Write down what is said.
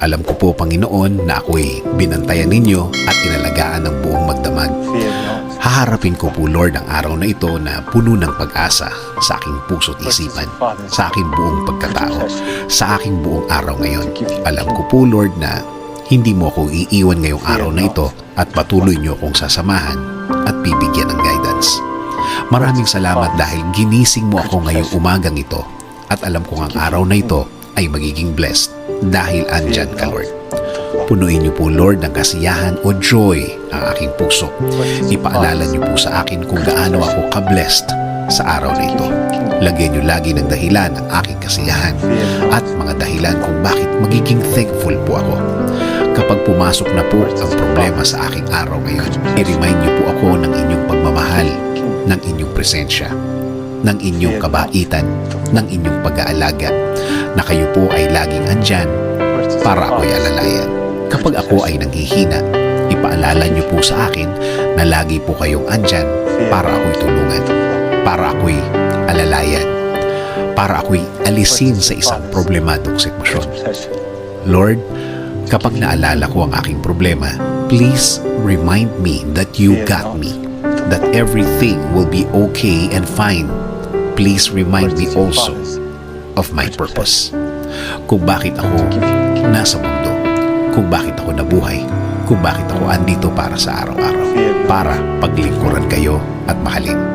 Alam ko po, Panginoon, na ako'y binantayan ninyo at inalagaan ng buong magdamag. Haharapin ko po, Lord, ang araw na ito na puno ng pag-asa sa aking puso't isipan, sa aking buong pagkatao, sa aking buong araw ngayon. Alam ko po, Lord, na hindi mo ako iiwan ngayong araw na ito at patuloy niyo akong sasamahan at bibigyan ng guidance. Maraming salamat dahil ginising mo ako ngayong umagang ito at alam kong ang araw na ito ay magiging blessed dahil andyan ka, Lord. Punuin niyo po, Lord, ng kasiyahan o joy ang aking puso. Ipaalala niyo po sa akin kung gaano ako ka-blessed sa araw na ito. Lagyan niyo lagi ng dahilan ang aking kasiyahan at mga dahilan kung bakit magiging thankful po ako. Kapag pumasok na po ang problema sa aking araw ngayon, i-remind niyo po ako ng inyong pagmamahal, ng inyong presensya, ng inyong kabaitan, ng inyong pag-aalaga, na kayo po ay laging andyan para ako'y alalayan. Kapag ako ay nanghihina, ipaalala niyo po sa akin na lagi po kayong andyan para ako'y tulungan, para ako'y alalayan, para ako'y alisin sa isang problemadong sitwasyon. Lord, kapag naalala ko ang aking problema, please remind me that you got me, that everything will be okay and fine. Please remind me also of my purpose. Kung bakit ako nasa mundo, kung bakit ako nabuhay, kung bakit ako andito para sa araw-araw, para paglingkuran kayo at mahalin.